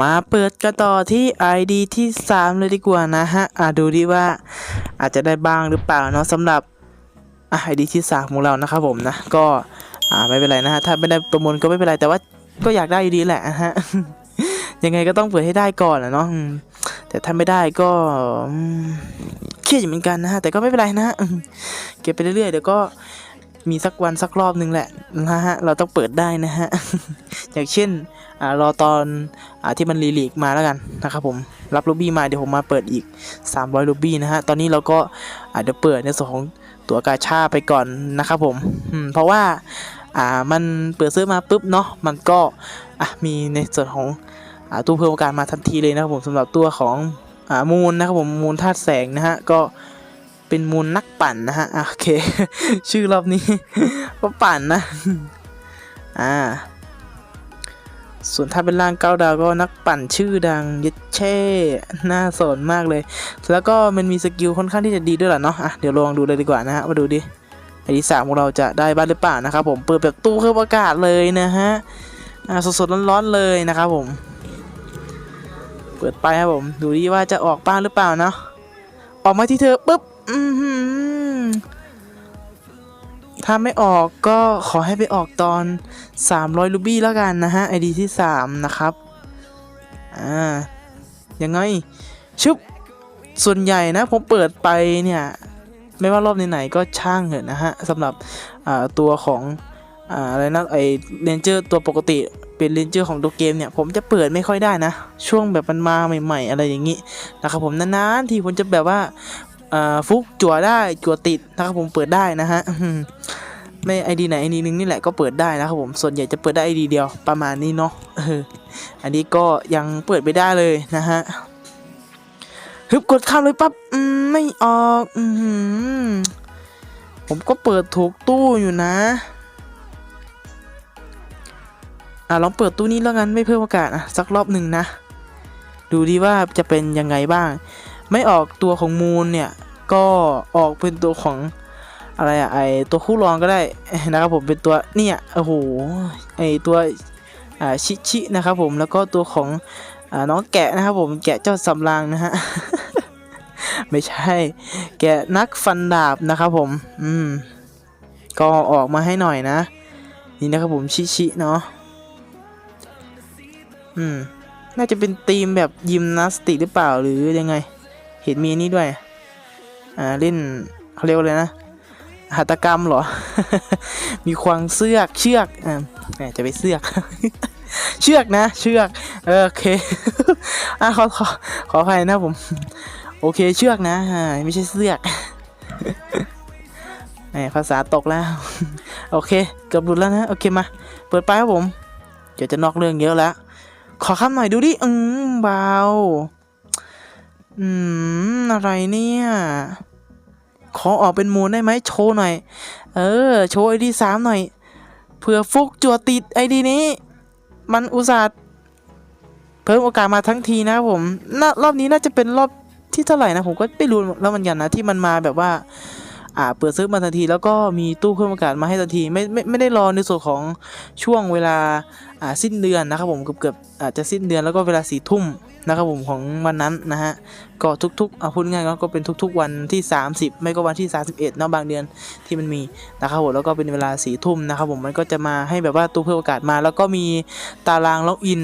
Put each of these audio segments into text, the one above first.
มาเปิดกันต่อที่ ID ที่ 3 เลยดีกว่านะฮะอะดูดิว่าอาจจะได้บ้างหรือเปล่าเนาะสำหรับอะ ID ที่ 3 ของเรานะครับผมนะ ก็อ่าไม่เป็นไรนะฮะ ถ้าไม่ได้ประมูลก็ไม่เป็นไร แต่ว่าก็อยากได้อยู่ดีแหละฮะ ยังไงก็ต้องเปิดให้ได้ก่อนนะเนาะ แต่ถ้าไม่ได้ก็เครียดอยู่เหมือนกันนะฮะ แต่ก็ไม่เป็นไรนะฮะ เก็บไปเรื่อยๆเดี๋ยวก็ มีสักวันสักรอบหนึ่งแหละนะฮะเราต้องเปิดได้นะฮะอย่างเช่นอ่ารอตอนอ่าที่มันรีลีกมาแล้วกันนะครับผมรับลูบี้มาเดี๋ยวผมมาเปิดอีก 300ลูบี้นะฮะตอนนี้เราก็อาจจะเปิดในส่วนของตัวกาชาไปก่อนนะครับผมอืมเพราะว่าอ่ามันเปิดซื้อมาปุ๊บเนาะมันก็อะมีในส่วนของอ่าตู้เพิ่มโอกาสมาทันทีเลยนะครับผมสำหรับตัวของอ่ามูลนะครับผมมูลธาตุแสงนะฮะก็ เป็นมูลนักปั่นนะฮะโอเค ชื่อรอบนี้ ก็ปั่นนะ อ่า ส่วนถ้าเป็นร่างเก้าดาวก็นักปั่นชื่อดังเย็ดเช่น่าสนมากเลย แล้วก็มันมีสกิลค่อนข้างที่จะดีด้วยแหละเนาะอะเดี๋ยวลองดูเลยดีกว่านะฮะมาดูดิไอที่สามของเราจะได้บ้างหรือเปล่านะครับผมเปิดแบบตู้เครื่องอากาศเลยนะฮะอ่าสดๆร้อนๆเลยนะครับผม เปิดไปครับผม ดูดิว่าจะออกบ้างหรือเปล่าเนาะออกมาที่เธอปุ๊บ อือหือถ้าไม่ออกก็ขอให้ไปออกตอน 300ลูบี้แล้วกันนะฮะ ID ที่ 3 นะครับ อ่า ยังไง ชุบ ส่วนใหญ่นะ ผมเปิดไปเนี่ย ไม่ว่ารอบไหนๆก็ช่างเหอะนะฮะสำหรับตัวของอ่าอะไรนะไอเรนเจอร์ตัวปกติเป็นเรนเจอร์ของตัวเกมเนี่ย ผมจะเปิดไม่ค่อยได้นะ ช่วงแบบมันมาใหม่ ๆ อะไรอย่างนี้นะครับผมนานๆทีผมจะแบบว่า ฟุกจั่วได้จั่วติดนะครับผมเปิดได้นะฮะไม่ไอดีไหนไอดีนึงนี่แหละก็เปิดได้นะครับผมส่วนใหญ่จะเปิดได้ไอดีเดียวประมาณนี้เนาะอันนี้ก็ยังเปิดไม่ได้เลยนะฮะฮึบกดข้ามเลยปั๊บไม่ออกอผมก็เปิดถูกตู้อยู่นะอะลองเปิดตู้นี้แล้วกันไม่เพิ่มโอกาสอะสักรอบหนึ่งนะ ดูดีว่าจะเป็นยังไงบ้าง ไม่ออกตัวของมูลเนี่ย ก็ออกเป็นตัวของอะไรอะไอตัวคู่รองก็ได้นะครับผมเป็นตัวเนี่ยโอ้โหไอตัวอ่าชิชินะครับผมแล้วก็ตัวของอ่าน้องแกะนะครับผมแกะเจ้าสำรางนะฮะไม่ใช่ แกะนักฟันดาบนะครับผมอืมก็ออกมาให้หน่อยนะ นี่นะครับผมชิชิเนาะอืมน่าจะเป็นธีมแบบยิมนาสติกหรือเปล่าหรือยังไง เห็นมีนี่ด้วย อ่าเล่นเขาเรียกว่าอะไรนะหัตกรรมเหรอ มีควางเสือกเชือกอ่าแหมจะไปเสือก เชือกนะ เชือกโอเคอะขอขอขออภัยนะผม โอเคเชือกนะอ่าไม่ใช่เสือกแหมภาษาตกแล้ว โอเคเกือบหลุดแล้วนะ โอเคมา เปิดไปครับผม เดี๋ยวจะนอกเรื่องเยอะแล้ว ขอคำหน่อยดูดิ อืมเบา อืม อะไรเนี่ย ขอออกเป็นมูลได้ไหมโชว์หน่อย เออ โชว์ไอดีสามหน่อย เผื่อฟุกจัวติดไอดีนี้ มันอุตส่าห์เพิ่มโอกาสมาทั้งทีนะครับผมนรอบนี้น่าจะเป็นรอบที่เท่าไหร่นะผมก็ไม่รู้แล้วมันกันนะที่มันมาแบบว่า อ่า เปิดซื้อมาทันทีแล้วก็มีตู้เพิ่มโอกาสมาให้ทันทีไม่ไม่ไม่ได้รอในส่วนของช่วงเวลาอ่าสิ้นเดือนนะครับผมเกือบเกือบอาจจะสิ้นเดือนแล้วก็เวลาสี่ทุ่ม นะครับผมของวันนั้นนะฮะก็ทุกๆเอาพูดง่ายก็เป็นทุกๆวันที่ 30 ไม่ก็วันที่ 31เนาะบางเดือนที่มันมีนะครับผมแล้วก็เป็นเวลาสี่ทุ่มนะครับผมมันก็จะมาให้แบบว่าตู้เพิ่มโอกาสมา แล้วก็มีตารางล็อกอิน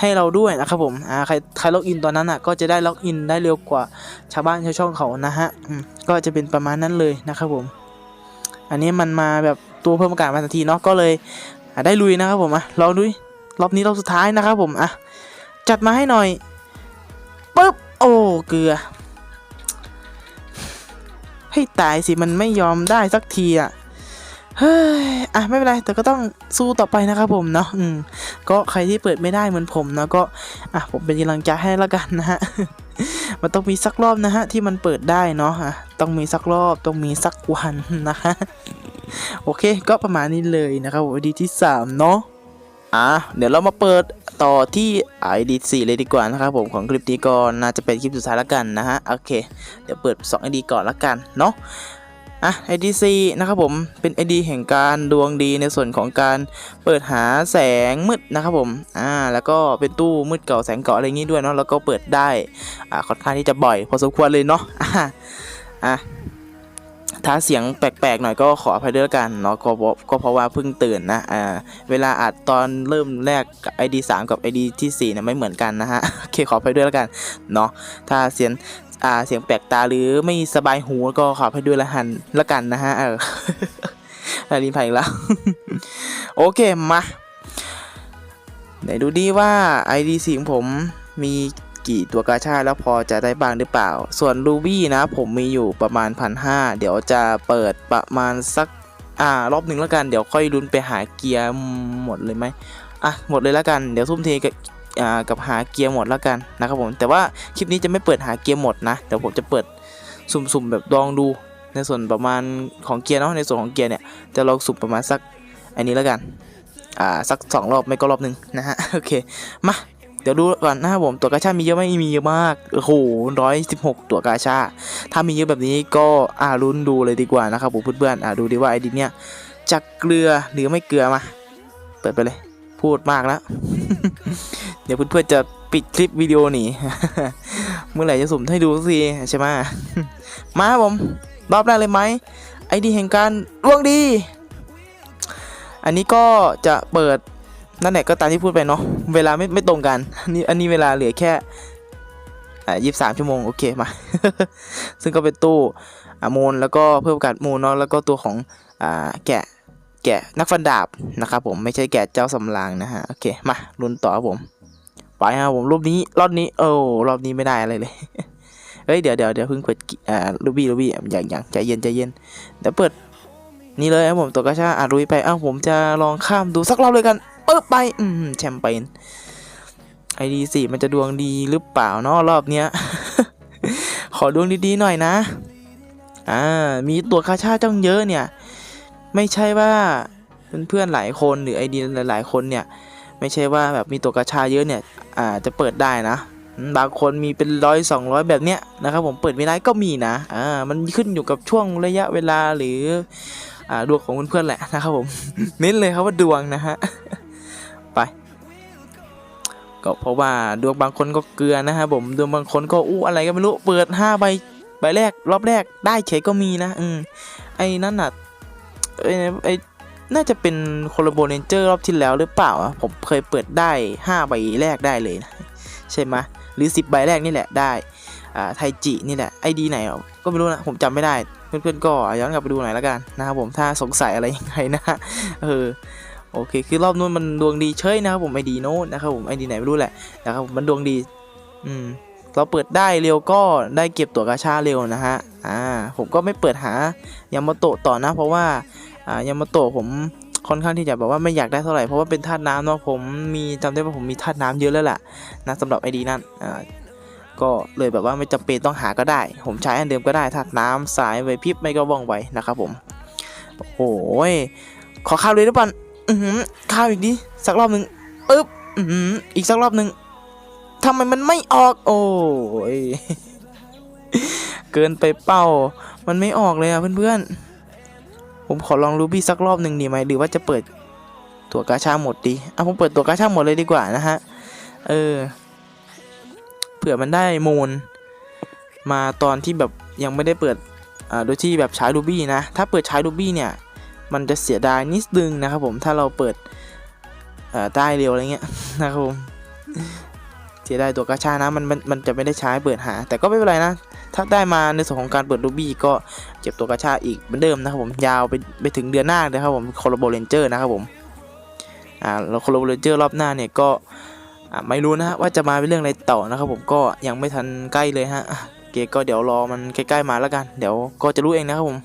ให้เราด้วยนะครับผมอ่าใครใครล็อกอินตอนนั้นอะก็จะได้ล็อกอินได้เร็วกว่าชาวบ้านชาวช่องเขานะฮะก็จะเป็นประมาณนั้นเลยนะครับผม อันนี้มันมาแบบตัวเพิ่มโอกาสมาทันทีเนาะก็เลยได้ลุยนะครับผมอะลองดูรอบนี้รอบสุดท้ายนะครับผมอะจัดมาให้หน่อย ปึ๊บ โอ้เกลือ ให้ตายสิมันไม่ยอมได้สักทีอะเฮ้ย อะไม่เป็นไร แต่ก็ต้องสู้ต่อไปนะครับผมเนาะ อืม ก็ใครที่เปิดไม่ได้เหมือนผมนะก็ อะผมเป็นกำลังใจให้ละกันนะฮะ มันต้องมีสักรอบนะฮะที่มันเปิดได้เนาะอะต้องมีสักรอบ ต้องมีสักวันนะฮะโอเค ก็ประมาณนี้เลยนะครับผมดีที่สามเนาะ อะเดี๋ยวเรามาเปิดต่อที่ ID 4 เลยดีกว่านะครับผมของคลิปนี้ก็น่าจะเป็นคลิปสุดท้ายแล้วกันนะฮะโอเค เดี๋ยวเปิด 2 ID ก่อนแล้วกันเนาะอะ IDC นะครับผมเป็น ID แห่งการดวงดีในส่วนของการเปิดหาแสงมืดนะครับผมอ่าแล้วก็เป็นตู้มืดเก่าแสงเก่าอะไรอย่างนี้ด้วยเนาะแล้วก็เปิดได้อ่าค่อนข้างที่จะบ่อยพอสมควรเลยเนาะอ่าอะ ถ้าเสียงแปลกๆหน่อยก็ขออภัยด้วยละกันเนาะก็เพราะก็เพราะว่าเพิ่งตื่นนะอ่าเวลาอัดตอนเริ่มแรกกับ ID 3กับ ID ที่4เนี่ยไม่เหมือนกันนะฮะโอเคขออภัยด้วยและกันเนาะถ้าเสียงอ่าเสียงแปลกตาหรือไม่สบายหูก็ขอให้ด้วยละหันละกันนะฮะเออนารินไผ่แล้วโอเคมาไหนดูดีว่า ID สีของผมมี กี่ตัวกาชาแล้วพอจะได้บ้างหรือเปล่า ส่วนรูบี้นะผมมีอยู่ประมาณพันห้าเดี๋ยวจะเปิดประมาณสักอ่ารอบหนึ่งแล้วกันเดี๋ยวค่อยลุ้นไปหาเกียร์หมดเลยไหมอะหมดเลยแล้วกันเดี๋ยวทุ่มเทกับอ่ากับหาเกียร์หมดแล้วกันนะครับผมแต่ว่าคลิปนี้จะไม่เปิดหาเกียร์หมดนะเดี๋ยวผมจะเปิดสุ่มๆแบบลองดูในส่วนประมาณของเกียร์เนาะในส่วนของเกียร์เนี่ยจะลองสุ่มประมาณสักอันนี้แล้วกันอ่าสักสองรอบไม่ก็รอบหนึ่งนะฮะโอเคมา เดี๋ยวดูก่อนนะครับผมตัวกาชามีเยอะไหมมีเยอะมากโอ้โหร้อยสิบหกตัวกาชา ถ้ามีเยอะแบบนี้ก็อ่าลุ้นดูเลยดีกว่านะครับผมเพื่อนๆอ่าดูดีว่าไอดีเนี่ยจะเกลือหรือไม่เกลือมา เปิดไปเลย พูดมากแล้ว เดี๋ยวเพื่อนๆจะปิดคลิปวิดีโอหนีเมื่อไหร่จะสุ่มให้ดูสักทีใช่ไหมมาครับผมรอบแรกเลยไหมไอดีแห่งการดวงดี อันนี้ก็จะเปิด นั่นแหละก็ตามที่พูดไปเนาะเวลาไม่ไม่ตรงกันอันนี้อันนี้เวลาเหลือแค่อ่ายี่สามชั่วโมงโอเคมา ซึ่งก็เป็นตู้อ่ามูลแล้วก็เพิ่มโอกาสมูลเนาะแล้วก็ตัวของอ่าแกะแกะนักฟันดาบนะครับผมไม่ใช่แกะเจ้าสำรางนะฮะโอเคมาลุ้นต่อครับผมไปครับผมรอบนี้รอบนี้โอ้รอบนี้ไม่ได้อะไรเลยเฮ้ยเดี๋ยวเดี๋ยวเดี๋ยวเพิ่งเปิดอ่าลูบี้ลูบี้อย่างอย่างใจเย็นใจเย็นเดี๋ยวเปิดนี่เลยครับผมตัวกระชาอะลุยไปอ้าวผมจะลองข้ามดูสักรอบเลยกัน ปิดไป อืมแชมเปญไอดีสี่มันจะดวงดีหรือเปล่าเนาะรอบเนี้ย ขอดวงดีๆหน่อยนะ อ่า มีตัวคาชาจ้องเยอะเนี่ย ไม่ใช่ว่าเพื่อนๆหลายคนหรือไอเดียหลายๆคนเนี่ย ไม่ใช่ว่าแบบมีตัวกาชาเยอะเนี่ยอ่าจะเปิดได้นะ บางคนมีเป็นร้อยสองร้อยแบบเนี้ยนะครับผมเปิดไม่ได้ก็มีนะอ่ามันขึ้นอยู่กับช่วงระยะเวลาหรืออ่าดวงของเพื่อนๆแหละนะครับผมเน้นเลยครับว่าดวงนะฮะ ก็เพราะว่าดวงบางคนก็เกลือนะครับผมดวงบางคนก็อู้อะไรก็ไม่รู้เปิดห้าใบใบแรกรอบแรกได้เฉยก็มีนะอืมไอ้นั่นน่ะไอ้ไอ้น่าจะเป็นโคลโบเรนเจอร์รอบที่แล้วหรือเปล่าอะผมเคยเปิดได้ห้าใบแรกได้เลยนะใช่ไหมหรือสิบใบแรกนี่แหละได้อ่าไทจินี่แหละไอดีไหนก็ไม่รู้นะผมจำไม่ได้เพื่อนๆก็ย้อนกลับไปดูหน่อยแล้วกันนะครับผมถ้าสงสัยอะไรยังไงนะเออ โอเค คือรอบนู้นมันดวงดีเฉยนะครับผมไอดีโน้นนะครับผมไอดีไหนไม่รู้แหละนะครับผมมันดวงดี อืมเราเปิดได้เร็วก็ได้เก็บตัวกาชาเร็วนะฮะ อ่า ผมก็ไม่เปิดหายามาโตะต่อนะ เพราะว่า อ่ายามาโตะผมค่อนข้างที่จะแบบว่าไม่อยากได้เท่าไหร่เพราะว่าเป็นธาตุน้ำเนาะผมมีจำได้ว่าผมมีธาตุน้ำเยอะแล้วล่ะนะสำหรับไอดีนั่นอ่าก็เลยแบบว่าไม่จำเป็นต้องหาก็ได้ ผมใช้อันเดิมก็ได้ธาตุน้ำสายไวพริบไม่ก็ว่องไวนะครับผม โอ้โหยขอข้าวเลยได้ป่ะ อือหือข้าวอีกดิสักรอบหนึ่งปึ๊บอือหืออีกสักรอบหนึ่งทำไมมันไม่ออก โอ้ยเกินไปเป้า มันไม่ออกเลยอะเพื่อนๆ ผมขอลองรูบี้สักรอบหนึ่งดีไหมหรือว่าจะเปิดตัวกาชาหมดดีอะผมเปิดตัวกาชาหมดเลยดีกว่านะฮะ เออ เผื่อมันได้มูลมาตอนที่แบบยังไม่ได้เปิดอ่าโดยที่แบบใช้รูบี้นะ ถ้าเปิดใช้รูบี้เนี่ย มันจะเสียดายนิดนึงนะครับผมถ้าเราเปิดเอ่อได้เร็วอะไรเงี้ยนะครับผมเสียดายตัวกาชานะมันมันมันจะไม่ได้ใช้เปิดหา แต่ก็ไม่เป็นไรนะถ้าได้มาในส่วนของการเปิดรูบี้ก็เก็บตัวกาชาอีกเหมือนเดิมนะครับผมยาวไปไปถึงเดือนหน้าเลยครับผมโคลโบเรนเจอร์นะครับผมอ่าแล้วโคลโบเรนเจอร์รอบหน้าเนี่ยก็ไม่รู้นะฮะว่าจะมาเป็นเรื่องอะไรต่อนะครับผมก็ยังไม่ทันใกล้เลยฮะ เคก็เดี๋ยวรอมันใกล้ๆมาแล้วกัน เดี๋ยวก็จะรู้เองนะครับผม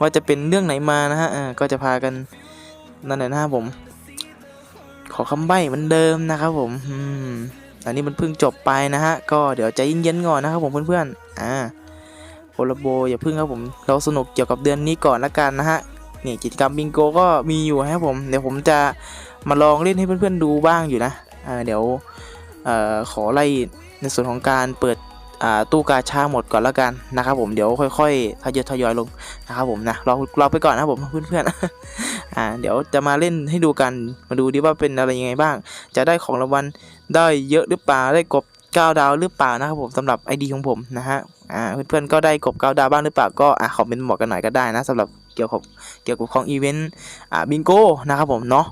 ว่าจะเป็นเรื่องไหนมานะฮะก็จะพากันนั่นแหละนะครับผม ขอคำใบ้เหมือนเดิมนะครับผมอันนี้มันเพิ่งจบไปนะฮะ ก็เดี๋ยวใจเย็นๆก่อนนะครับผมเพื่อนๆอ่าโพลโบอย่าเพิ่งครับผมเราสนุกเกี่ยวกับเดือนนี้ก่อนละกันนะฮะนี่กิจกรรมบิงโกก็มีอยู่นะครับผม เดี๋ยวผมจะมาลองเล่นให้เพื่อนๆดูบ้างอยู่นะอ่าเดี๋ยวอขอไล่ในส่วนของการเปิด ตู้กาชาหมดก่อนแล้วกันนะครับผมเดี๋ยวค่อยๆทยอยทยอยลงนะครับผมนะรอรอไปก่อนนะครับผมเพื่อนๆอ่าเดี๋ยวจะมาเล่นให้ดูกันมาดูดิว่าเป็นอะไรยังไงบ้าง จะได้ของรางวัลได้เยอะหรือเปล่าได้กบ9ดาวหรือเปล่านะครับผมสำหรับ ID ของผมนะฮะอ่าเพื่อนๆก็ได้กบ9ดาวบ้างหรือเปล่าก็อ่าคอมเมนต์บอกกันหน่อยก็ได้นะสำหรับเกี่ยวกับเกี่ยวกับของอีเวนต์อ่าบิงโก้นะครับผมเนาะ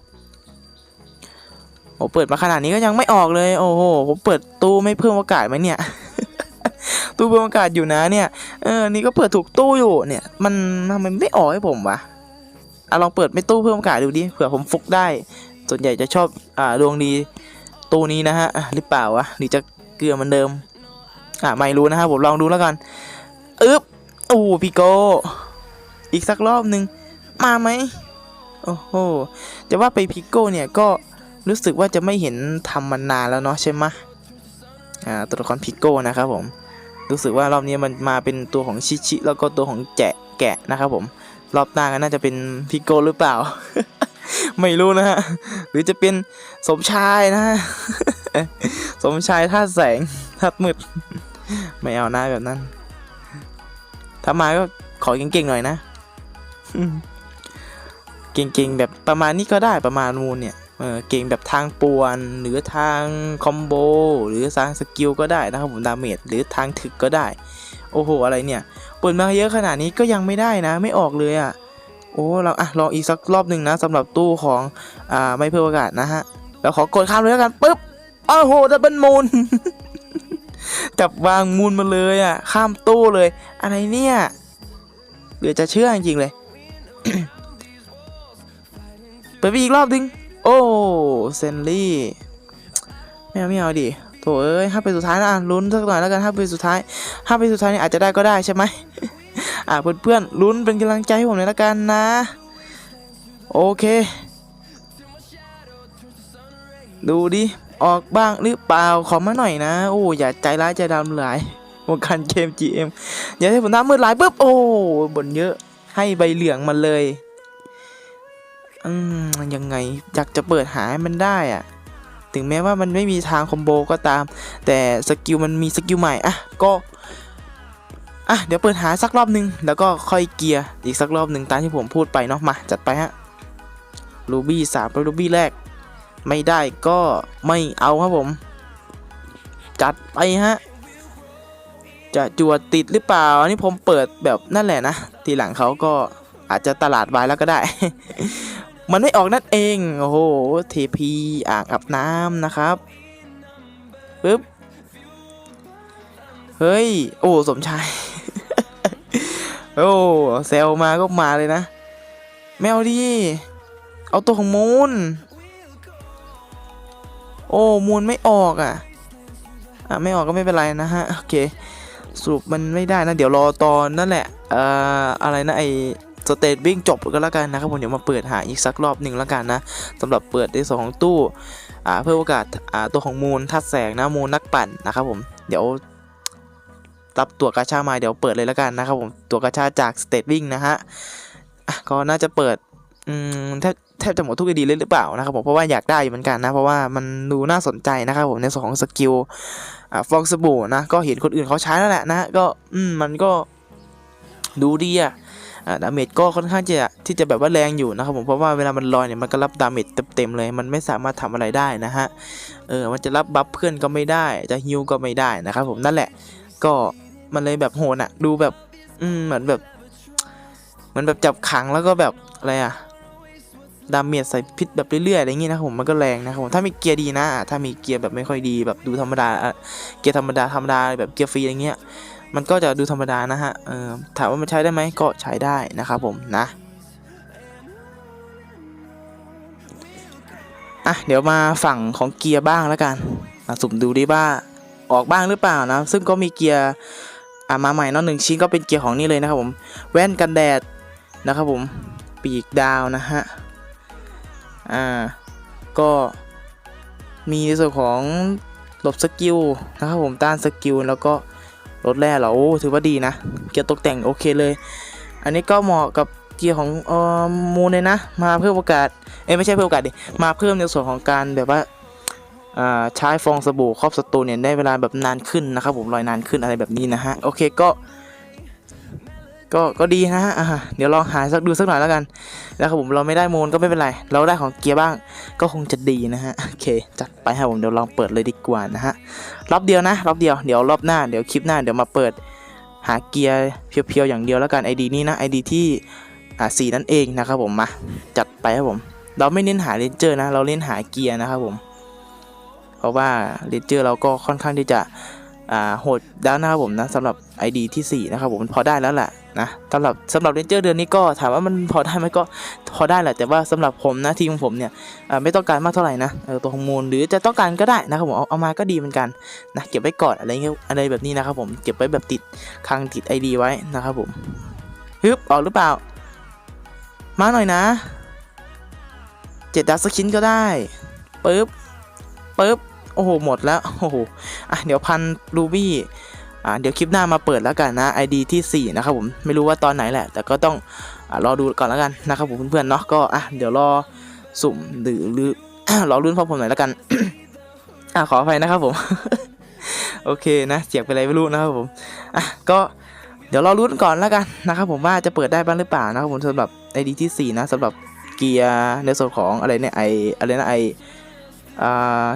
โอ้เปิดมาขนาดนี้ก็ยังไม่ออกเลย โอ้โหผมเปิดตู้ไม่เพิ่มโอกาสไหมเนี่ย ตู้เพิ่มโอกาสอยู่นะเนี่ย เออ นี่ก็เปิดถูกตู้อยู่เนี่ย มันทำไมไม่ออกให้ผมวะอะลองเปิดไม่ตู้เพิ่มโอกาสดูดิ เผื่อผมฟุกได้ ส่วนใหญ่จะชอบ อ่า ดวงดีตู้นี้นะฮะ หรือเปล่าวะ หรือจะเกลือเหมือนเดิม อ่าไม่รู้นะครับผมลองดูแล้วกัน อึ๊บโอ้พี่โก อีกสักรอบหนึ่ง มาไหม โอ้โห จะว่าไปพิโก้เนี่ยก็รู้สึกว่าจะไม่เห็นทำมานานแล้วเนาะใช่ไหมอ่า ตัวละครพิโก้นะครับผม รู้สึกว่ารอบนี้มันมาเป็นตัวของชิชิ แล้วก็ตัวของแจะแกะนะครับผม รอบหน้าก็น่าจะเป็นพิโกหรือเปล่า ไม่รู้นะฮะ หรือจะเป็นสมชายนะฮะ สมชายธาแสงธามืด ไม่เอาหน้าแบบนั้น ถ้ามาก็ขอเก่งๆหน่อยนะ เก่งๆแบบประมาณนี้ก็ได้ประมาณมูลเนี่ย เก่งแบบทางป่วน หรือทางคอมโบหรือทางสกิลก็ได้นะครับผมดาเมจหรือทางถึกก็ได้ โอ้โห อะไรเนี่ยเปิดมาเยอะขนาดนี้ก็ยังไม่ได้นะ ไม่ออกเลยอะ โอ้เราอะลองอีกสักรอบหนึ่งนะสำหรับตู้ของอ่าไม่เพิ่มโอกาสนะฮะแล้วขอกดข้ามเลยแล้วกันปุ๊บโอ้โหดับเบิลมูนจับวางมูลมาเลยอะ ข้ามตู้เลย อะไรเนี่ยเหลือจะเชื่อจริงๆเลย เปิดไปอีกรอบนึง โอ้เซนลี่ไม่เอาไม่เอาดิโถเอ้ยห้าเป็นสุดท้ายนะอะลุ้นสักหน่อยแล้วกันห้าเป็นสุดท้ายห้าเป็นสุดท้ายนี่อาจจะได้ก็ได้ใช่ไหมอะเพื่อนๆลุ้นเป็นกำลังใจให้ผมหน่อยละกันนะ โอเค ดูดิออกบ้างหรือเปล่าขอมาหน่อยนะ โอ้อย่าใจร้ายใจดำหลายวงการเกม GM อย่าให้ผมน้ำมืดหลายปุ๊บโอ้บนเยอะให้ใบเหลืองมาเลย อืมยังไงอยากจะเปิดหาให้มันได้อะถึงแม้ว่ามันไม่มีทางคอมโบก็ตาม แต่สกิลมันมีสกิลใหม่อะก็อะเดี๋ยวเปิดหาสักรอบหนึง แล้วก็ค่อยเกียร์อีกสักรอบหนึ่งตามที่ผมพูดไปเนาะมาจัดไปฮะรูบี้สามรูบี้แรก ไม่ได้ก็ไม่เอาครับผม จัดไปฮะจะจวดติดหรือเปล่าอันนี้ผมเปิดแบบนั่นแหละนะ ทีหลังเขาก็อาจจะตลาดวายแล้วก็ได้ มันไม่ออกนั่นเอง โอ้โห เทพีอ่างอาบน้ำนะครับปึ๊บ เฮ้ย โอ้สมชาย โอ้เซลมาก็มาเลยนะ แมวดี เอาตัวของมูน โอ้มูลไม่ออกอะ อะ ไม่ออกก็ไม่เป็นไรนะฮะ โอเค สรุปมันไม่ได้นะ เดี๋ยวรอตอนนั่นแหละ เอ่อ อะไรนะไอ สเตทวิ่งจบก็แล้วกันนะครับผมเดี๋ยวมาเปิดหาอีกสักรอบหนึ่งแล้วกันนะสำหรับเปิดในส่วนของตู้อ่าเพื่อโอกาสอ่าตัวของมูลทัดแสงนะมูลนักปั่นนะครับผมเดี๋ยวรับตัวกาชามาเดี๋ยวเปิดเลยแล้วกันนะครับผมตัวกาชาจากสเตทวิ่งนะฮะก็น่าจะเปิดอืมแทบแทบจะหมดทุกไอดีเลยหรือเปล่านะครับผมเพราะว่าอยากได้อยู่เหมือนกันนะ เพราะว่ามันดูน่าสนใจนะครับผมในส่วนของสกิลฟองสบู่นะก็เห็นคนอื่นเขาใช้แล้วแหละนะก็อืมมันก็ดูดีอะ ดาเมจก็ค่อนข้างจะที่จะแบบว่าแรงอยู่นะครับผมเพราะว่าเวลามันลอยเนี่ยมันก็รับดาเมจเต็มๆเลย มันไม่สามารถทำอะไรได้นะฮะเออมันจะรับบัฟเพื่อนก็ไม่ได้ จะฮิวก็ไม่ได้นะครับผมนั่นแหละ ก็มันเลยแบบโหดอะดูแบบอืมเหมือนแบบเหมือนแบบจับขังแล้วก็แบบอะไรอะดาเมจใส่พิษแบบเรื่อยๆอะไรอย่างงี้ยนะผมมันก็แรงนะครับผมถ้ามีเกียร์ดีนะถ้ามีเกียร์แบบไม่ค่อยดีแบบดูธรรมดาเกียร์ธรรมดาธรรมดาแบบเกียร์ฟรีอะไรเงี้ย มันก็จะดูธรรมดานะฮะเออถามว่ามันใช้ได้ไหมก็ใช้ได้นะครับผมนะอะเดี๋ยวมาฝั่งของเกียร์บ้างแล้วกันสุ่มดูดิว่าออกบ้างหรือเปล่านะ ซึ่งก็มีเกียร์อะมาใหม่นาะหนึ่งชิ้นก็เป็นเกียร์ของนี่เลยนะครับผม แว่นกันแดดนะครับผม ปีกดาวนะฮะ อ่า ก็มีในส่วนของหลบสกิลนะครับผมต้านสกิลแล้วก็ รถแร่เหรอโอ้ถือว่าดีนะ เกียร์ตกแต่งโอเคเลย อันนี้ก็เหมาะกับเกียร์ของเอ่อมูลเลยนะ มาเพิ่มโอกาส เอ้ไม่ใช่เพิ่มโอกาสดิ มาเพิ่มในส่วนของการแบบว่าใช้ฟองสบู่ครอบสตูเนี่ยได้เวลาแบบนานขึ้นนะครับผมลอยนานขึ้นอะไรแบบนี้นะฮะ โอเคก็ ก็ก็ดีนะฮะอ่าเดี๋ยวลองหาสักดูสักหน่อยแล้วกันนะครับผมเราไม่ได้โมนก็ไม่เป็นไร เราได้ของเกียร์บ้าง ก็คงจะดีนะฮะโอเค จัดไปครับผมเดี๋ยวลองเปิดเลยดีกว่านะฮะรอบเดียวนะรอบเดียวเดี๋ยวรอบหน้าเดี๋ยวคลิปหน้าเดี๋ยวมาเปิดหาเกียร์เพียวๆอย่างเดียวแล้วกัน ID นี้นะ ID ที่อ่าสี่นั่นเองนะครับผมมาจัดไปครับผม เราไม่เน้นหาเลนเจอร์นะ เราเน้นหาเกียร์นะครับผม เพราะว่าเลนเจอร์เราก็ค่อนข้างที่จะอ่าโหดด้านนะครับผมนะสำหรับ ID ที่ 4 นะครับผมพอได้แล้วแหละ นะสำหรับสำหรับเลนเจอร์เดือนนี้ก็ถามว่ามันพอได้ไหมก็พอได้แหละแต่ว่าสำหรับผมนะทีมของผมเนี่ยไม่ต้องการมากเท่าไหร่นะตัวฮอร์โมนหรือจะต้องการก็ได้นะครับผมเอาเอามาก็ดีเหมือนกันนะเก็บไว้ก่อนอะไรเงี้ยอะไรแบบนี้นะครับผมเก็บไว้แบบติดคลังติด ID ไว้นะครับผมฮึบออกหรือเปล่า มาหน่อยนะเจ็ดดาวสกชิ้นก็ได้ปึ๊บปึ๊บโอ้โหหมดแล้วโอ้โหอะเดี๋ยวพันรูบี้ อ่าเดี๋ยวคลิปหน้ามาเปิดแล้วกันนะ ID ที่ 4 นะครับผมไม่รู้ว่าตอนไหนแหละ แต่ก็ต้องอรอดูก่อนแล้วกันนะครับผมเพื่อนๆเนาะก็อะเดี๋ยวรอสุ่มหรือหรือรอรุ่นพร้อผมหน่อยแล้วกันอะขออภัยนะครับผม โอเคนะเสียงเป็นอะไรไม่รู้นะครับผมอะก็เดี๋ยวรอรุ่นก่อนแล้วกันนะครับผมว่าจะเปิดได้บ้างหรือเปล่านะครับผมสำหรับ ID ที่ 4 นะสำหรับเกียร์ในส่วนของอะไรเนี่ยไออะไรนะไออ่า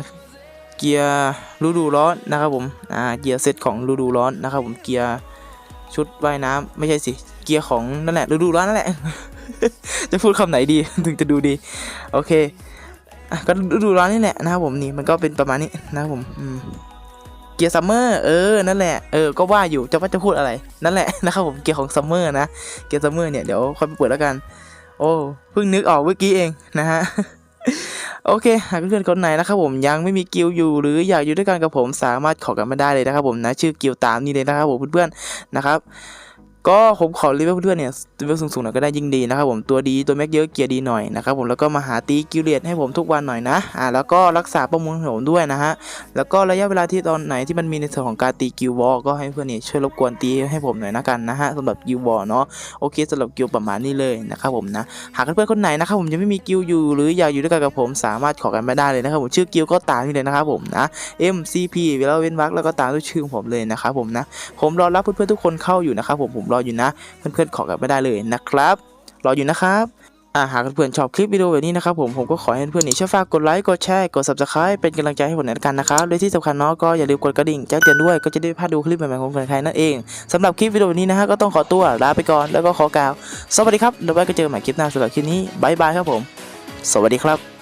เกียร์ฤดูร้อนนะครับผมอ่าเกียร์เซตของฤดูร้อนนะครับผมเกียร์ชุดว่ายน้ำไม่ใช่สิเกียร์ของนั่นแหละฤดูร้อนนั่นแหละ จะพูดคำไหนดีถึงจะดูดี โอเคอะก็ฤดูร้อนนี่แหละนะครับผมนี่มันก็เป็นประมาณนี้นะครับผมอืมเกียร์ซัมเมอร์เออนั่นแหละเออก็ว่าอยู่จะว่าจะพูดอะไรนั่นแหละนะครับผมเกียร์ของซัมเมอร์นะเกียร์ซัมเมอร์เนี่ยเดี๋ยวค่อยไปเปิดแล้วกัน โอ้เพิ่งนึกออกเมื่อกี้เองนะฮะ โอเค หากเพื่อนคนไหนนะครับผมยังไม่มีกิลอยู่ หรืออยากอยู่ด้วยกันกับผมสามารถขอกันมาได้เลยนะครับผมนะชื่อกิลตามนี้เลยนะครับผมเพื่อนๆนะครับ ก็ผมขอรีวิวเพื่อนเนี่ยรีวิวสูงๆหน่อยก็ได้ยิ่งดีนะครับผมตัวดีตัวแม็กเยอะเกียร์ดีหน่อยนะครับผมแล้วก็มาหาตีกิลเลียดให้ผมทุกวันหน่อยนะอ่าแล้วก็รักษาประมูลของผมด้วยนะฮะแล้วก็ระยะเวลาที่ตอนไหนที่มันมีในส่วนของการตีกิลวอลก็ให้เพื่อนเนี่ยช่วยรบกวนตีให้ผมหน่อยนะกันนะฮะสำหรับกิลวอลเนาะโอเคสำหรับกิลประมาณนี้เลยนะครับผมนะหากเพื่อนคนไหนนะครับผมยังไม่มีกิลอยู่หรืออยากอยู่ด้วยกันกับผมสามารถขอกันมาได้เลยนะครับผมชื่อกิลก็ตามนี่เลยนะครับผมนะ MCP เวลาเว้นวรรคแล้วก็ตามด้วยชื่อผมเลยนะครับผมนะผมรอรับเพื่อนๆทุกคนเข้าอยู่นะครับผมผมรออยู่นะ เพื่อนๆขอกันไม่ได้เลยนะครับ รออยู่นะครับอ่าหากเพื่อนๆชอบคลิปวิดีโอแบบนี้นะครับผมผมก็ขอให้เพื่อนๆนี่ช่วยฝากกดไลค์กดแชร์กด subscribe เป็นกำลังใจให้ผมหน่อยละกันนะครับโดยที่สำคัญเนาะก็อย่าลืมกดกระดิ่งแจ้งเตือนด้วยก็จะได้ไม่พลาดดูคลิปใหม่ๆของใครนั่นเองสำหรับคลิปวิดีโอนี้นะฮะก็ต้องขอตัวลาไปก่อนแล้วก็ขอกล่าวสวัสดีครับเดี๋ยวไว้ก็เจอกันใหม่คลิปหน้าสำหรับคลิปนี้บายบายครับผม สวัสดีครับ